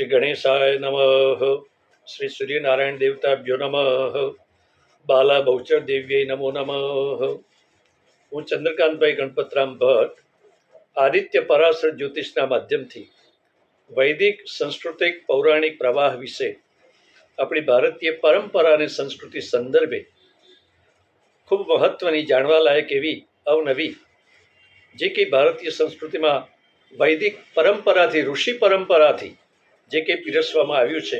શ્રી ગણેશાય નમઃ. શ્રી સૂર્યનારાયણ દેવતાભ્યો નમઃ. બાલા બહુચર દેવ્ય નમો નમઃ. હું ચંદ્રકાંતભાઈ ગણપતરામ ભટ્ટ, આદિત્ય પરાશર જ્યોતિષના માધ્યમથી વૈદિક, સાંસ્કૃતિક, પૌરાણિક પ્રવાહ વિશે આપણી ભારતીય પરંપરા અને સંસ્કૃતિ સંદર્ભે ખૂબ મહત્ત્વની જાણવા લાયક એવી અવનવી, જે કંઈ ભારતીય સંસ્કૃતિમાં વૈદિક પરંપરાથી, ઋષિ પરંપરાથી જે કંઈ પીરસવામાં આવ્યું છે,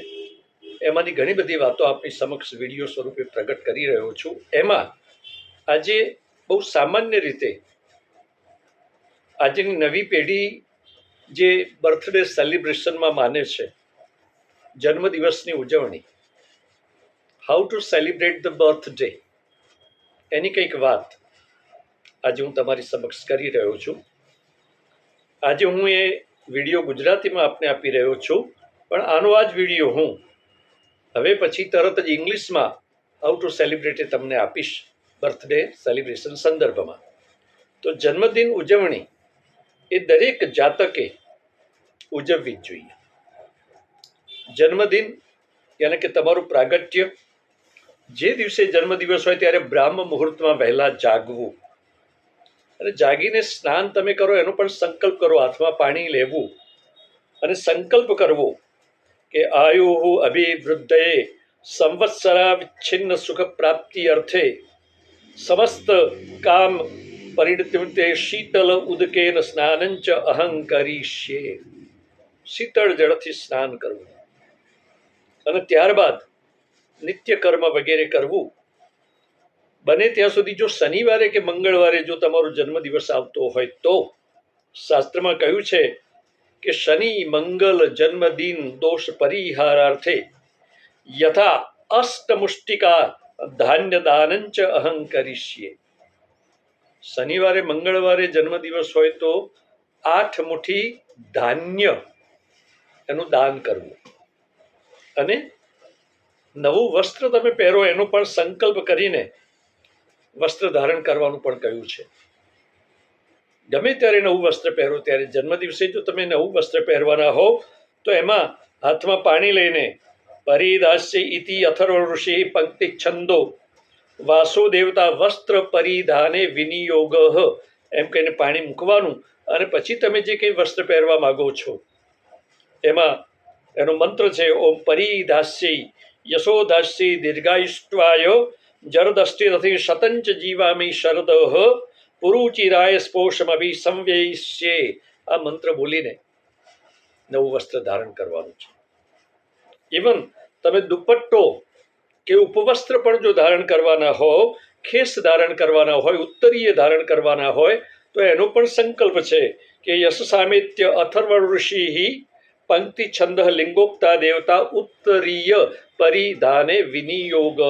એમાંની ઘણી બધી વાતો આપની સમક્ષ વીડિયો સ્વરૂપે પ્રગટ કરી રહ્યો છું. એમાં આજે બહુ સામાન્ય રીતે આજની નવી પેઢી જે બર્થડે સેલિબ્રેશનમાં માને છે, જન્મદિવસની ઉજવણી, how to celebrate the birthday, એની કંઈક વાત આજે હું તમારી સમક્ષ કરી રહ્યો છું. આજે હું એ વીડિયો ગુજરાતીમાં આપને આપી રહ્યો છું. પણ આનો આ જ વીડિયો હું હવે પછી તરત જ ઇંગ્લિશમાં હાઉ ટુ સેલિબ્રેટ તમને આપીશ બર્થડે સેલિબ્રેશન સંદર્ભમાં. તો જન્મદિન ઉજવણી એ દરેક જાતકે ઉજવવી જ જોઈએ. જન્મદિન યાને કે તમારું પ્રાગટ્ય, જે દિવસે જન્મદિવસ હોય ત્યારે બ્રાહ્મ મુહૂર્તમાં વહેલા જાગવું. અને જાગીને સ્નાન તમે કરો, એનો પણ સંકલ્પ કરો, હાથમાં પાણી લેવું અને સંકલ્પ કરવો કે આયુ અભિવૃદ્ધએ સંવત્સરા વિચ્છિન્ન સુખ પ્રાપ્તિ અર્થે સમસ્ત કામ પરિણતે શીતલ ઉદકેન સ્નાનંચ અહં કરીશ્યે શીતળ જળથી સ્નાન કરવું. અને ત્યારબાદ નિત્ય કર્મ વગેરે કરવું. બને ત્યાં સુધી જો શનિવારે કે મંગળવારે જો તમારો જન્મદિવસ આવતો હોય તો. શાસ્ત્રમાં કહ્યું છે કે શનિ, મંગલ, જન્મદિન, દોષ પરિહારાર્થે યથા અષ્ટમુષ્ટિકા ધાન્ય દાનંચ અહં કરીશીએ શનિવારે, મંગળવારે જન્મદિવસ હોય તો આઠ મુઠ્ઠી ધાન્ય એનું દાન કરવું. અને નવું વસ્ત્ર તમે પહેરો, એનો પણ સંકલ્પ કરીને વસ્ત્ર ધારણ કરવાનું પણ કહ્યું છે. ગમે ત્યારે નવું વસ્ત્ર પહેરો, ત્યારે જન્મદિવસે જો તમે નવું વસ્ત્ર પહેરવાના હો તો એમાં હાથમાં પાણી લઈને પરિદાસ્ય ઇતિ અથર્વ ઋષિ પંક્તિ છંદો. વાસો દેવતા વસ્ત્ર પરિધાને વિનિયોગ. એમ કહીને પાણી મૂકવાનું અને પછી તમે જે કંઈ વસ્ત્ર પહેરવા માગો છો, એમાં એનો મંત્ર છે, ઓમ પરિધાસ્ય યશોદાસ્ય જરદષ્ટિ જરદષ્ટિરથી શતંચ જીવામી શરદ. પુરુચિરાય સ્પોષમભી સંવ્યયિષ્યે આ મંત્ર બોલીને નવું વસ્ત્ર ધારણ કરવાનું છે. ઇવન તમે દુપટ્ટો કે ઉપવસ્ત્ર પણ જો ધારણ કરવાના હો ખેસ ધારણ કરવાના હોય, ઉત્તરીય ધારણ કરવાના હોય, તો એનો પણ સંકલ્પ છે કે યશ સામિત્ય અથર્વ ઋષિ પંક્તિ છંદ લિંગોક્તા દેવતા ઉત્તરીય પરિધાને વિનિયોગ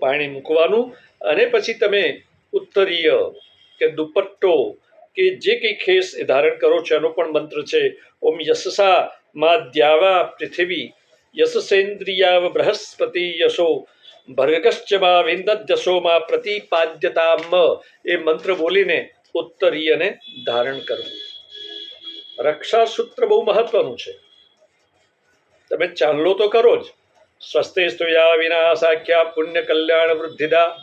પાણી મૂકવાનું અને પછી તમે ઉત્તરીય કે દુપટ્ટો કે જે કંઈ ખેસ એ ધારણ કરો છો, એનો પણ મંત્ર છે, ઓમ યશસા મા દ્યાવા પૃથ્વી, યશસેન્દ્રિયાવ બૃહસ્પતિ યશો, ભર્ગશ્ચ મા વિંદજશો મા એ મંત્ર બોલીને ઉત્તરીયને ધારણ કરવું. રક્ષા સૂત્ર બહુ મહત્વનું છે. તમે ચાંદલો તો કરો જ. સ્વસ્તે સ્તુયા વિનાશાખ્યા પુણ્ય કલ્યાણ વૃદ્ધિદા.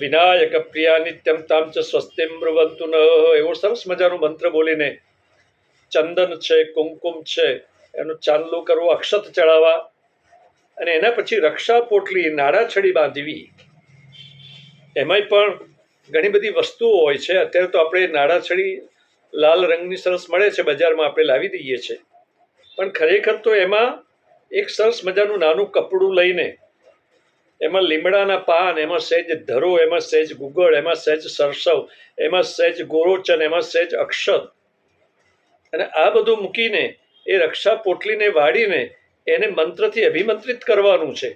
વિનાયક પ્રિયા નિત્યમ તામ ચ સ્વસ્તિમ બ્રુવંતુ ન એવો સરસ મજાનો મંત્ર બોલીને ચંદન છે કુમકુમ છે એનું ચાંદલો કરવો અક્ષત ચડાવવા અને એના પછી રક્ષા પોટલી નાડાછડી બાંધવી। એમાંય પણ ઘણી બધી વસ્તુઓ હોય છે. અત્યારે તો આપણે નાડાછડી લાલ રંગની સરસ મળે છે, બજારમાં આપણે લાવી દઈએ છીએ. પણ ખરેખર તો એમાં એક સરસ મજાનું નાનું કપડું લઈને એમાં લીમડાના પાન, એમાં સહેજ ધરો, એમાં સહેજ ગુગળ, એમાં સહેજ સરસવ, એમાં સહેજ ગોરોચન, એમાં સહેજ અક્ષત. અને આ બધું મૂકીને એ રક્ષા પોટલીને વાળીને એને મંત્રથી અભિમંત્રિત કરવાનું છે.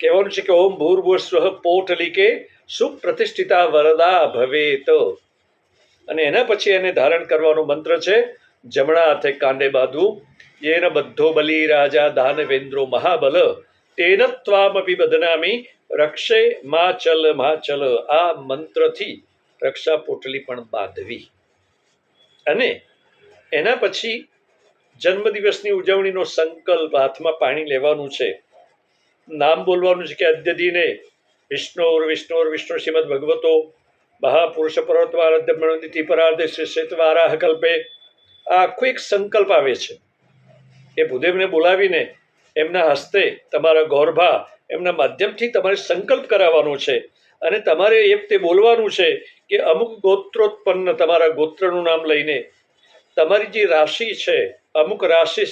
કહેવાનું છે કે ઓમ ભૂર્ભુવ સ્વ પોટલિકે સુપ્રતિષ્ઠિતા વરદા ભવેત. અને એના પછી એને ધારણ કરવાનો મંત્ર છે, જમણા હાથે કાંડે બાંધવું. એના બધો બલી રાજા દાનવેન્દ્રો મહાબલ. તેન ત્વામપી બદનામી રક્ષે મા ચલ મા ચલ આ મંત્રથી રક્ષા પોટલી પણ બાંધવી અને એના પછી જન્મદિવસની ઉજવણીનો સંકલ્પ હાથમાં પાણી લેવાનું છે. નામ બોલવાનું છે કે અદ્યદિને વિષ્ણુર વિષ્ણુર, વિષ્ણુ શ્રીમદ ભગવતો, મહાપુરુષ પર્વતવારાધ્ય મણોનિધિ પરાર્ધે શ્રી શ્વેતવારાહ કલ્પે આ આખો એક સંકલ્પ આવે છે. એ ભૂદેવને બોલાવીને એમના હસ્તે તમારા ગૌરભા એમના માધ્યમથી તમારે સંકલ્પ કરાવવાનો છે. અને તમારે એ વખતે બોલવાનું છે કે અમુક ગોત્રોત્પન્ન તમારા ગોત્રનું નામ લઈને તમારી જે રાશિ છે, અમુક રાશિ,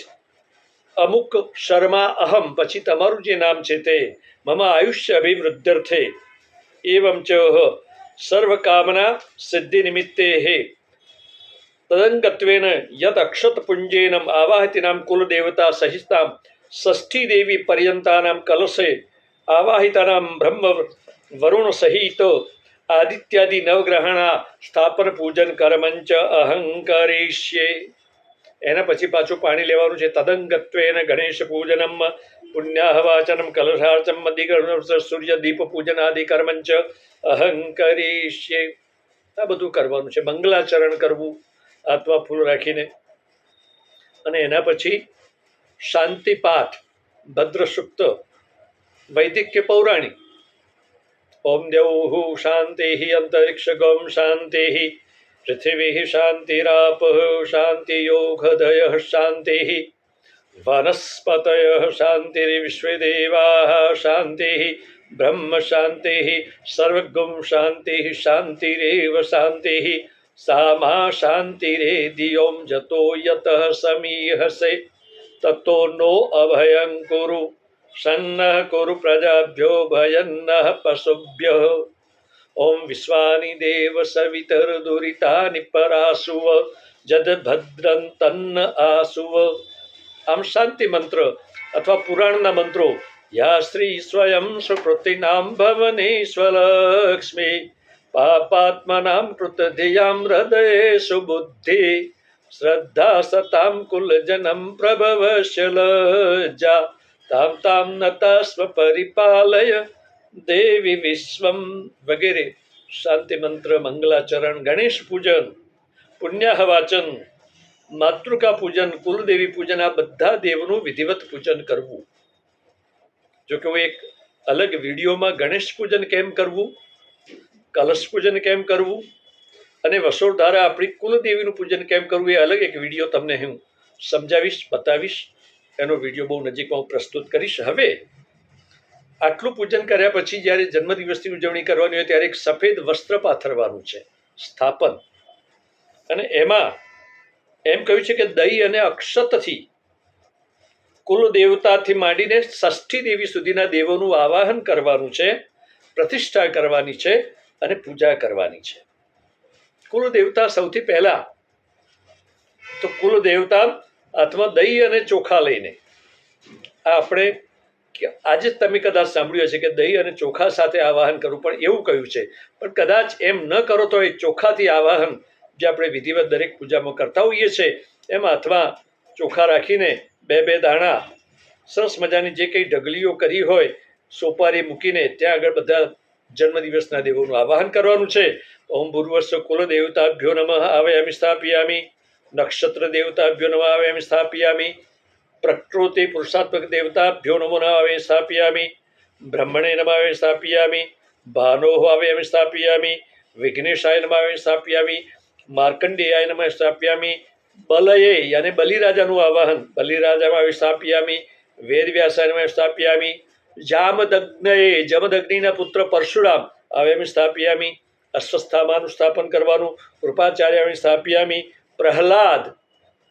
અમુક શર્મા અહમ પછી તમારું જે નામ છે તે મમ આયુષ્ય અભિવૃદ્ધર્થે. એવં ચ સર્વકામના સિદ્ધિ નિમિત્તે હે. તદંગત્વેન યત અક્ષત પુંજેનમ આવાહિતિનામ કુલદેવતા સહિતામ ષષ્ઠી દેવી પર્યંતાનામ કલશે આવાહિતાનામ બ્રહ્મ વરુણ સહિત આદિત્યાદિ નવગ્રહણા સ્થાપન પૂજન કર્મંચ અહંકરીષ્યે એના પછી પાછું પાણી લેવાનું છે તદંગત્વેન ગણેશ પૂજનમ પુણ્યાહવાચનમ કલશાર્ચમ સૂર્ય દીપ પૂજન આદિ કર્મંચ અહંકરીષ્યે આ બધું કરવાનું છે મંગલાચરણ કરવું આત્મા ફૂલ રાખીને અને એના પછી શાંતિપાઠ ભદ્ર સુક્ત વૈદિક કે પૌરાણિક. ઓમ દેવ શાંતિ અંતરિક્ષ ગમ શાંતિ પૃથ્વી શાંતિરાપ શાંતિયોગદય શાંતિ વનસ્પતય શાંતિર્વિશ્વદેવા શાંતિ બ્રહ્મ શાંતિ સર્વગમ શાંતિ શાંતિરેવ શાંતિ સા શાંતિરે શાંતિરેદિયોમ જતો યત સમીહસે. તતો નો અભયં કુરુ સન્નઃ કુરુ પ્રજાભ્યો ભયન્નઃ પશુભ્ય ઓમ વિશ્વાની દેવ સવિતર દુરિતાનિ પરાસુવ જદભદ્રં તન્ન આસુવ આમ શાંતિ મંત્ર અથવા પુરાણના મંત્રો યા શ્રી સ્વયં સુકૃતિનામ ભવનેશ્વરલક્ષ્મી પાપાત્મનામ કૃતધિયામ હૃદયે સુબુદ્ધિ શ્રદ્ધા સતામ કુલજનમ પ્રભવશ્ય લજ્જા તામ તામ નતા સ્વ પરિપાલય દેવી વિશ્વમ વગેરે શાંતિ મંત્ર મંગલાચરણ ગણેશ પૂજન પુણ્યાહ વાચન માતૃકા પૂજન કુલદેવી પૂજન આ બધા દેવનું વિધિવત પૂજન કરવું જો કે હું એક અલગ વિડીયોમાં ગણેશ પૂજન કેમ કરવું કલશ પૂજન કેમ કરવું અને વસોડ દ્વારા આપણી કુલદેવીનું પૂજન કેમ કરવું એ અલગ એક વીડિયો તમને હું સમજાવીશ, બતાવીશ. એનો વીડિયો બહુ નજીકમાં હું પ્રસ્તુત કરીશ. હવે, આટલું પૂજન કર્યા પછી જ્યારે જન્મદિવસની ઉજવણી કરવાની હોય ત્યારે એક સફેદ વસ્ત્ર પાથરવાનું છે, સ્થાપન. અને એમાં એમ કહ્યું છે કે દહીં અને અક્ષતથી કુલ દેવતાથી માંડીને ષષ્ઠી દેવી સુધીના દેવોનું આવાહન કરવાનું છે, પ્રતિષ્ઠા કરવાની છે અને પૂજા કરવાની છે. કુલ દેવતા સૌથી પહેલા. તો કુલ દેવતા હાથમાં દહીં અને ચોખા લઈને. આ આપણે આજે તમે કદાચ સાંભળ્યું હશે કે દહીં અને ચોખા સાથે આવાહન કરવું પણ એવું કહ્યું છે. પણ કદાચ એમ ન કરો તો એ ચોખાથી આવાહન જે આપણે વિધિવત દરેક પૂજામાં કરતા હોઈએ છીએ એમ હાથમાં ચોખા રાખીને બે બે દાણા, સરસ મજાની જે કંઈ ઢગલીઓ કરી હોય, સોપારી મૂકીને ત્યાં આગળ બધા જન્મદિવસના દેવોનું આવાહન કરવાનું છે. ઓમ ભૂર્વસ્વ કુલ દેવતાભ્યો નમઃ એમ સ્થાપિયામી. નક્ષત્ર દેવતાભ્યો નમઃ એમ સ્થાપિયામી. પ્રકૃતિ પુરુષાત્મક દેવતાભ્યો નમો ન આવે સ્થાપિયામી. બ્રહ્મણે નમાવે ભાનો આવે એમ સ્થાપિયામી. વિઘ્નેશાય નમાવે સ્થાપિયામી. માર્કંડેયાય નમઃ સ્થાપિયામી. બલયે યાને બલિરાજાનું આવાહન. બલિરાજામાં સ્થાપિયામી. વેદવ્યાસાય નમઃ સ્થાપયામી. જામદગ્નયે જમદગ્નિના પુત્ર પરશુરામ આવેમી સ્થાપ્યામી, અશ્વસ્થામાનું સ્થાપન કરવાનું, કૃપાચાર્યામી સ્થાપ્યામી, પ્રહલાદ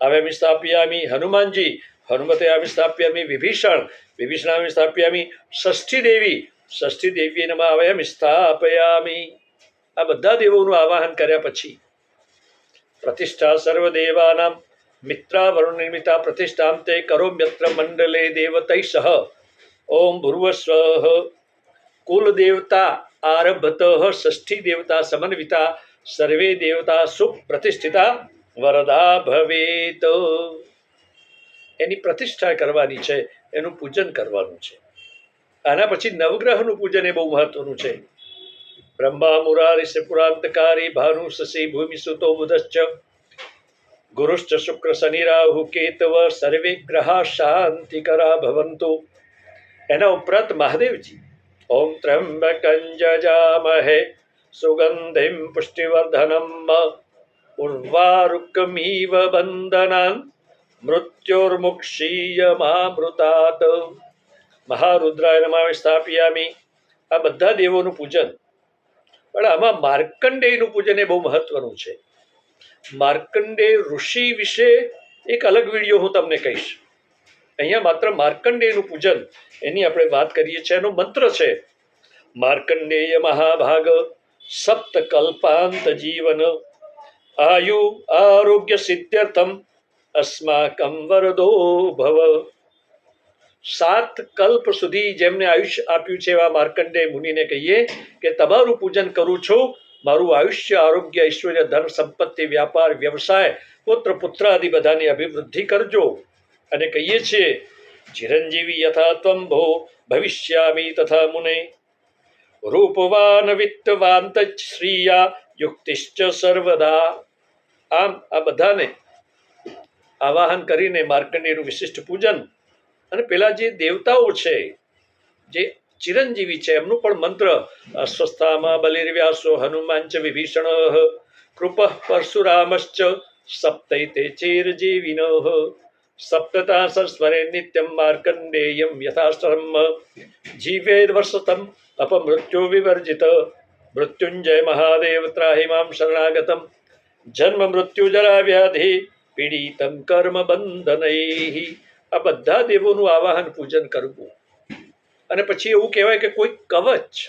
આવેમી સ્થાપ્યામી, હનુમાનજી, હનુમતે આવી સ્થાપ્યામી, વિભીષણ, વિભીષણામી સ્થાપ્યામી ષષ્ઠી દેવી ષષ્ઠી દેવી નમઃ આવયામી સ્થાપયામી. આ બધા દેવોનું આવાહન કર્યા પછી પ્રતિષ્ઠા સર્વદેવાનામ મિત્રા વરુણ નિર્મિતા પ્રતિષ્ઠામ તે કરોમ્યત્ર મંડલે દેવતૈ સહ. ઓમ ભૂર્વસ્વ. કુલ દેવતા આરભત ષષ્ઠી દેવતા સમન્વિતા, સર્વે દેવતા સુપ્રતિષ્ઠિતા વરદા ભવેત. એની પ્રતિષ્ઠા કરવાની છે, એનું પૂજન કરવાનું છે. આના પછી નવગ્રહનું પૂજન એ બહુ મહત્વનું છે. બ્રહ્મા મુરારી પુરાંતકારી ભાનુ શશી ભૂમિ સુતો બુધશ્ચ ગુરુશ્ચ શુક્ર શનિ રાહુ કેતવ, સર્વે ગ્રહા શાંતિકરા ભવંતુ. એના ઉપરાંત મહાદેવજી. ઓમ ત્રંબકં જજામહે સુગંધિમ પુષ્ટિવર્ધનમ ઉર્વારુકમીવ બંધનાન મૃત્યોર્મુક્ષીયમામૃતાત મહારુદ્રાય નમામે સ્થાપ્યામી. આ બધા દેવોનું પૂજન. પણ આમાં માર્કંડેયનું પૂજન એ બહુ મહત્વનું છે. માર્કંડેય ઋષિ વિશે એક અલગ વીડિયો હું તમને કહીશ. અહીંયા માત્ર માર્કંડેયનું પૂજન એની આપણે વાત કરીએ છીએ. એનો મંત્ર છે, માર્કંડેય મહાભાગ સપ્ત કલ્પાંત જીવન આયુ આરોગ્ય સિદ્ધ્યર્થમ અસ્માકમ વરદો ભવ. સાત કલ્પ સુધી જેમને આયુષ્ય આપ્યું છે એવા માર્કંડેય મુનિને કહીએ કે તમારું પૂજન કરું છું. મારું આયુષ્ય, આરોગ્ય, ઐશ્વર્ય, ધન, સંપત્તિ, વ્યાપાર, વ્યવસાય, પુત્ર પુત્ર આદિ બધાની અભિવૃદ્ધિ કરજો. અને કહીએ છીએ, ચિરંજીવી યથા ત્વંભો ભવિષ્યામી તથા મુને. રૂપવાન વિત્તવાંત શ્રીયા યુક્તિશ્ચ સર્વદા. આમ આ બધાને આવાહન કરીને માર્કંડેયનું વિશિષ્ટ પૂજન. અને પેલા જે દેવતાઓ છે, જે ચિરંજીવી છે, એમનું પણ મંત્ર, અસ્વસ્થામાં બલિર્વ્યાસો હનુમાન ચ વિભીષણ, કૃપ પરશુરામશ્ચ સપ્તૈતે ચિરજીવિન. સપ્તતા સરસ્વરે નિત્યમ માર્કંડેયમ યથાશ્રમ જીવેદ વર્ષતમ અપમૃત્યુ વિવર્જિત મૃત્યુંજય મહાદેવ ત્રાહિ મામ શરણાગતમ જન્મ મૃત્યુ વ્યાધિ પીડિતમ કર્મ બંધનૈ આ બધા દેવોનું આવાહન પૂજન કરવું અને પછી એવું કહેવાય કે કોઈ કવચ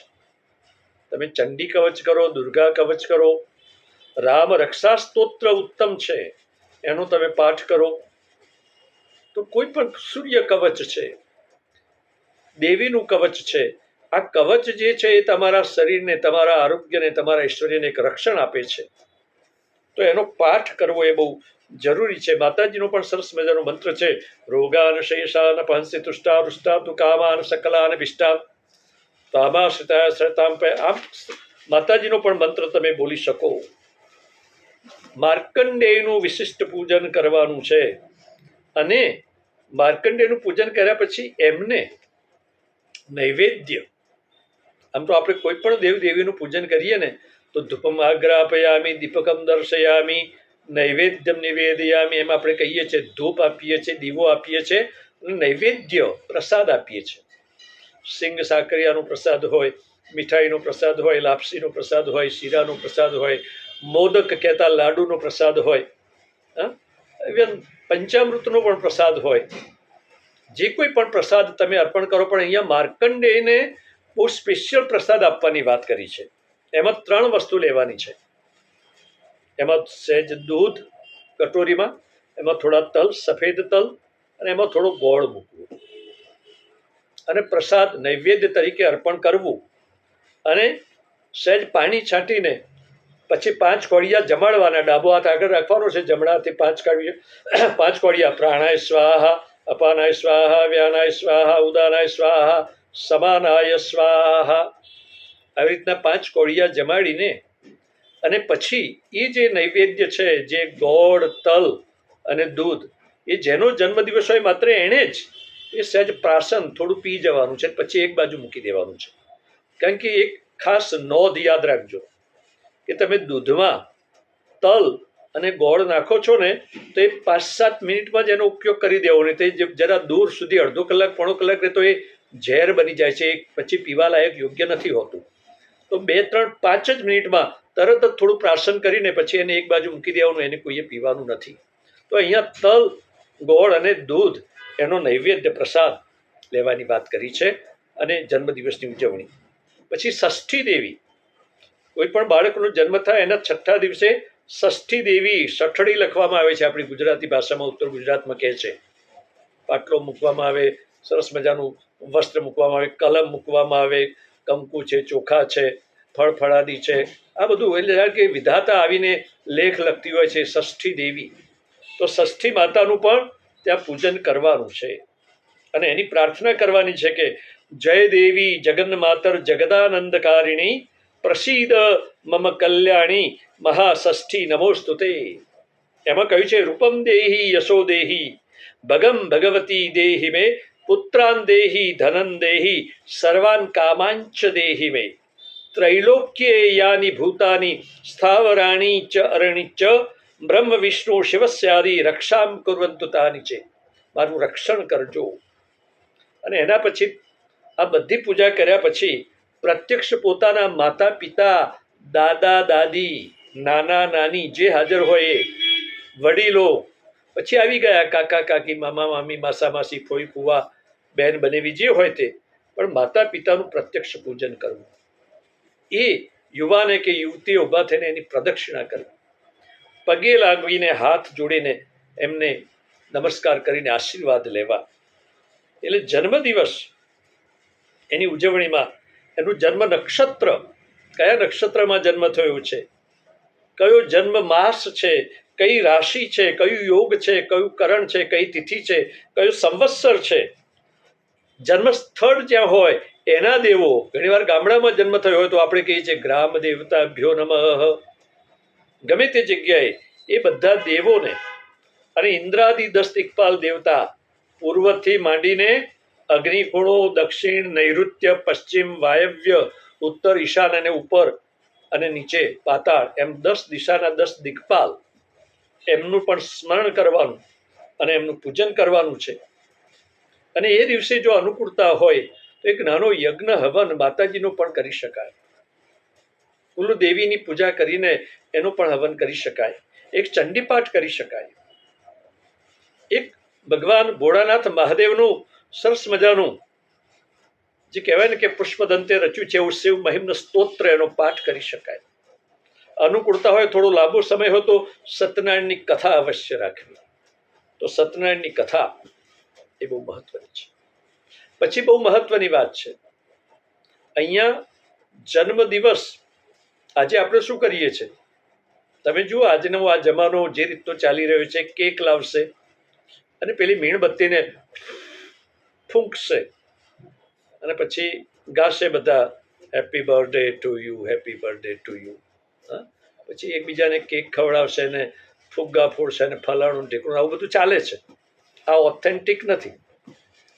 તમે ચંડી કવચ કરો દુર્ગા કવચ કરો રામ રક્ષા સ્તોત્ર ઉત્તમ છે એનો તમે પાઠ કરો તો કોઈ પણ સૂર્ય કવચ છે, દેવીનું કવચ છે, આ કવચ જે છે એ તમારા શરીરને, તમારા આરોગ્યને, તમારા ઐશ્વર્યને એક રક્ષણ આપે છે. તો એનો પાઠ કરવો એ બહુ જરૂરી છે. માતાજીનો પણ સરસ મજાનો મંત્ર છે, રોગાન શેષાન પહંસી તુષ્ટા રુષ્ટા તુ કામાન સકલાન તામા તામાશ્રિતા શ્રતામ પે આમ માતાજીનો પણ મંત્ર તમે બોલી શકો. માર્કંડેયનું વિશિષ્ટ પૂજન કરવાનું છે. અને માર્કંડેયનું પૂજન કર્યા પછી એમને નૈવેદ્ય. આમ તો આપણે કોઈ પણ દેવ પૂજન કરીએ ને, તો ધૂપમ આગ્રાપયામી, દીપકમ દર્શયામી, નૈવેદ્યમ નિવેદયામી, એમ આપણે કહીએ છીએ, ધૂપ આપીએ છીએ, દીવો આપીએ છીએ, અને નૈવેદ્ય પ્રસાદ આપીએ છીએ. સિંગ સાકરિયાનો પ્રસાદ હોય, મીઠાઈનો પ્રસાદ હોય, લાપસીનો પ્રસાદ હોય, શીરાનો પ્રસાદ હોય, મોદક કહેતા લાડુનો પ્રસાદ હોય, હા પંચામૃતનો પણ પ્રસાદ હોય. જે કોઈ પણ પ્રસાદ તમે અર્પણ કરો, પણ અહીંયા માર્કંડેયને બહુ સ્પેશિયલ પ્રસાદ આપવાની વાત કરી છે. એમાં ત્રણ વસ્તુ લેવાની છે. એમાં સહેજ દૂધ કટોરીમાં, એમાં થોડા તલ, સફેદ તલ, અને એમાં થોડો ગોળ મૂકવો. અને પ્રસાદ નૈવેદ્ય તરીકે અર્પણ કરવું. અને સહેજ પાણી છાંટીને પછી પાંચ કોળિયા જમાડવાના ડાબો હાથ આગળ રાખવાનો છે. જમણા હાથે પાંચ કોળિયા પાંચ કોળિયા પ્રાણાય સ્વાહા, અપાનાય સ્વાહા, વ્યાનાય સ્વાહા, ઉદાનાય સ્વાહા, સમાનાય સ્વાહા. આવી રીતના પાંચ કોળિયા જમાડીને અને પછી એ જે નૈવેદ્ય છે, જે ગોળ, તલ અને દૂધ, એ જેનો જન્મદિવસ હોય માત્ર એણે જ, એ સહેજ પ્રાસન થોડું પી જવાનું છે પછી એક બાજુ મૂકી દેવાનું છે. કારણ કે એક ખાસ નોંધ યાદ રાખજો. કે તમે દૂધમાં તલ અને ગોળ નાખો છો ને, તો એ પાંચ સાત મિનિટમાં જ એનો ઉપયોગ કરી દેવો. નહીં તે જરા દૂર સુધી અડધો કલાક, પોણો કલાક તો એ ઝેર બની જાય છે. પછી પીવાલાયક યોગ્ય નથી હોતું. તો બે ત્રણ પાંચ જ મિનિટમાં તરત જ થોડું પ્રાશન કરીને પછી એને એક બાજુ મૂકી દેવાનું. એને કોઈએ પીવાનું નથી. તો અહીંયા તલ, ગોળ અને દૂધ એનો નૈવેદ્ય પ્રસાદ લેવાની વાત કરી છે. અને જન્મદિવસની ઉજવણી. પછી ષષ્ઠી દેવી. કોઈ પણ બાળકનો જન્મ થાય એના છઠ્ઠા દિવસે ષષ્ઠી દેવી સઠડી લખવામાં આવે છે આપણી ગુજરાતી ભાષામાં, ઉત્તર ગુજરાતમાં કહે છે. પાટલો મૂકવામાં આવે, સરસ મજાનું વસ્ત્ર મૂકવામાં આવે, કલમ મૂકવામાં આવે, કંકુ છે, ચોખા છે, ફળ ફળાદી છે. આ બધું એટલે કે વિધાતા આવીને લેખ લખતી હોય છે ષષ્ઠી દેવી. તો ષષ્ઠી માતાનું પણ ત્યાં પૂજન કરવાનું છે. અને એની પ્રાર્થના કરવાની છે કે જય દેવી જગન્ન માતર જગદાનંદકારિણી પ્રસીદ મમ કલ્યાણી મહાષષ્ઠી નમોસ્તુતે એમાં કહ્યું છે, રૂપમ દેહી, યશો દેહી, ભગમ ભગવતી દેહી મે, પુત્રાન દેહી, ધનન દેહી, સર્વાન કામાંચ દેહી મે. ત્રૈલોક્યે યાની ભૂતાની, સ્થાવરાણી ચ, અરણી ચ, બ્રહ્મ, વિષ્ણુ શિવસ્યાદિ રક્ષામ કુર્વંતુ તાની છે. મારું રક્ષણ કરજો. અને એના પછી, આ બધી પૂજા કર્યા પછી પ્રત્યક્ષ પોતાના માતા પિતા દાદા, દાદી, નાના, નાની જે હાજર હોય એ, વડીલો, પછી આવી ગયા કાકા, કાકી, મામા, મામી, માસા, માસી, ફોઈ, ફુવા બહેન બનેવી જે હોય તે, પણ માતા પિતાનું પ્રત્યક્ષ પૂજન કરવું. એ યુવાને કે યુવતી ઊભા થઈને એની પ્રદક્ષિણા કરવી. પગે લાગીને હાથ જોડીને એમને નમસ્કાર કરીને આશીર્વાદ લેવા. એટલે જન્મદિવસ એની ઉજવણીમાં એનું જન્મ નક્ષત્ર. કયા નક્ષત્રમાં જન્મ થયો છે? કયો જન્મ માસ છે? કઈ રાશિ છે? કયું યોગ છે? કયું કરણ છે? કઈ તિથિ છે? કયું સંવત્સર છે? જન્મ સ્થળ જ્યાં હોય, એના દેવો, ઘણીવાર ગામડામાં જન્મ થયો હોય તો આપણે કહીએ છીએ ગ્રામ દેવતા ભ્યો નમઃ. ગમે તે જગ્યાએ, એ બધા દેવોને અને ઇન્દ્રાદિ દસ ઇકપાલ દેવતા પૂર્વથી માંડીને અગ્નિકુણો દક્ષિણ નૈઋત્ય, પશ્ચિમ વાયવ્ય, ઉત્તર ઈશાન અને ઉપર અને નીચે પાતાળ, એમ દસ દિશાના દસ દિક્પાલ એમનું પણ સ્મરણ કરવાનું અને એમનું પૂજન કરવાનું છે. અને એ દિવસે જો અનુકૂળતા હોય, તો એક નાનો યજ્ઞ હવન માતાજીનો પણ કરી શકાય. કુલદેવીની પૂજા કરીને એનો પણ હવન કરી શકાય. એક ચંડીપાઠ કરી શકાય. એક ભગવાન ભોળાનાથ મહાદેવનું સરસ મજાનું જે કહેવાય ને કે પુષ્પદંતે રચ્યું છે એવું શિવ મહિમનો સ્તોત્ર એનો પાઠ કરી શકાય. અનુકૂળતા હોય, થોડો લાંબો સમય હોય તો સત્યનારાયણની કથા અવશ્ય રાખવી. તો સત્યનારાયણની કથા એ બહુ મહત્વની છે. પછી બહુ મહત્વની વાત છે. અહીંયા જન્મદિવસ આજે આપણે શું કરીએ છીએ? તમે જુઓ, આજનો આ જમાનો જે રીતનો ચાલી રહ્યો છે, કેક લાવશે અને પેલી મીણબત્તીને ફૂંકશે. અને પછી ગાશે બધા happy birthday to you happy birthday to you હા? પછી એકબીજાને કેક ખવડાવશે ને ફુગ્ગા ફોડશે ને ફલાણું ઢીકણું, આવું બધું ચાલે છે. આ ઓથેન્ટિક નથી.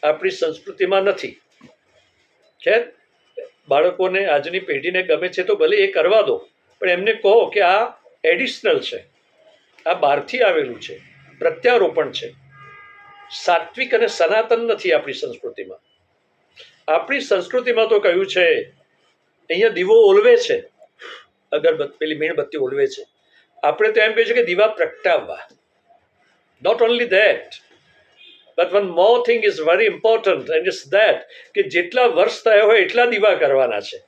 આપણી સંસ્કૃતિમાં નથી. ખેર, બાળકોને આજની પેઢીને ગમે છે તો ભલે એ કરવા દો, પણ એમને કહો કે આ એડિશનલ છે. આ બહારથી આવેલું છે. પ્રત્યારોપણ છે. સાત્વિક અને સનાતન નથી આપણી સંસ્કૃતિમાં. આપણી સંસ્કૃતિમાં તો કહ્યું છે, અહીંયા દીવો ઓલવે છે. અગરબત્તી, પેલી મીણબત્તી ઓલવે છે. આપણે તો એમ કહીએ છીએ કે દીવા પ્રગટાવવા. Not only that but one more thing is very important and is that કે જેટલા વર્ષ થયા હોય એટલા દીવા કરવાના છે.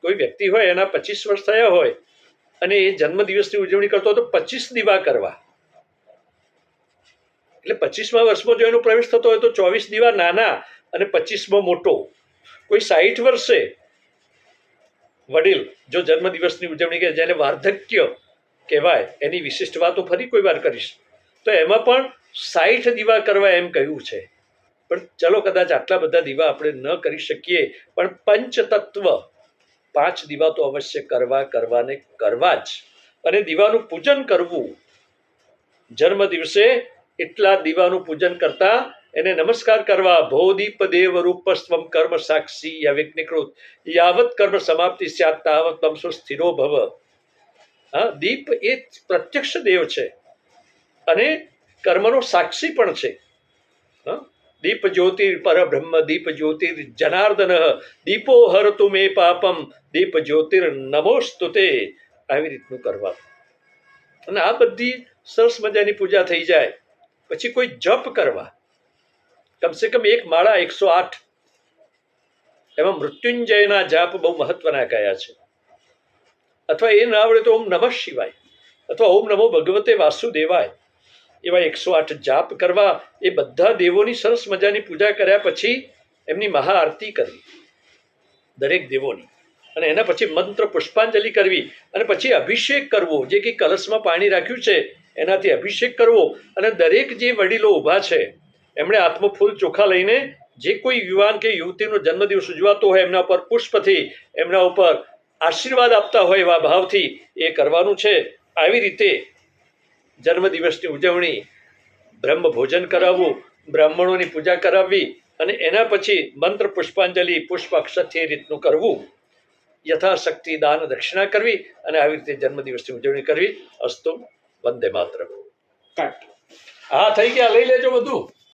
કોઈ વ્યક્તિ હોય, એના પચીસ વર્ષ થયા હોય અને એ જન્મદિવસની ઉજવણી કરતો હોય તો પચીસ દીવા કરવા. એટલે પચીસમાં વર્ષમાં જો એનો પ્રવેશ થતો હોય તો ચોવીસ દીવા નાના અને પચીસમાં મોટો. કોઈ સાહીઠ વર્ષે વડીલ જો જન્મદિવસની ઉજવણી કે જેને વાર્ધક્ય કહેવાય, એની વિશિષ્ટ વાતો ફરી કોઈ વાર કરીશ, તો એમાં પણ સાઠ દીવા કરવા એમ કહ્યું છે. પણ ચલો કદાચ આટલા બધા દીવા આપણે ન કરી શકીએ, પણ પંચતત્વ પાંચ દીવા તો અવશ્ય કરવા, કરવાને કરવા જ. અને દીવાનું પૂજન કરવું જન્મ દિવસે એટલા દીવાનું પૂજન કરતા એને નમસ્કાર કરવા ભોદીપ દેવ રૂપસ્વમ કર્મ સાક્ષી યવિઘ્નિકૃત યાવત કર્મ સમાપ્તિ સ્યાત તાવત સ્થિરો ભવ. હા, દીપ એ પ્રત્યક્ષ દેવ છે. અને કર્મનો સાક્ષી પણ છે. હા, દીપ જ્યોતિર પરબ્રહ્મ દીપ જ્યોતિર જનાર્દન. દીપો હરતુ મે પાપમ, દીપ જ્યોતિર નમોસ્તુતે આવી રીતનું કરવા. અને આ બધી સરસ મજાની પૂજા થઈ જાય. પછી કોઈ જપ કરવા. કમસે કમ એક માળા એકસો આઠ. એમાં મૃત્યુંજયના જાપ બહુ મહત્વના કયા છે. અથવા એ ના આવડે તો ઓમ નમઃ શિવાય, અથવા ઓમ નમો ભગવતે વાસુદેવાય. એવા એકસો આઠ જાપ કરવા એ બધા દેવોની સરસ મજાની પૂજા કર્યા પછી એમની મહાઆરતી કરવી, દરેક દેવોની. અને એના પછી મંત્ર પુષ્પાંજલિ કરવી અને પછી અભિષેક કરવો, જે કે કલશમાં પાણી રાખ્યું છે એનાથી અભિષેક કરવો અને દરેક જે વડીલો ઊભા છે, એમણે હાથમાં ફૂલ ચોખા લઈને જે કોઈ યુવાન કે યુવતીનો જન્મદિવસ ઉજવાતો હોય એમના ઉપર પુષ્પથી એમના ઉપર આશીર્વાદ આપતા હોય એવા ભાવથી એ કરવાનું છે. આવી રીતે જન્મદિવસની ઉજવણી, બ્રહ્મ ભોજન કરાવવું, બ્રાહ્મણોની પૂજા કરાવવી અને એના પછી મંત્ર પુષ્પાંજલિ પુષ્પ અક્ષત એ રીતનું કરવું. યથાશક્તિ દાન દક્ષિણા કરવી અને આવી રીતે જન્મદિવસની ઉજવણી કરવી. અસ્તુ વંદે માત્ર કટ હા થઈ ગયા. લઈ લેજો બધું.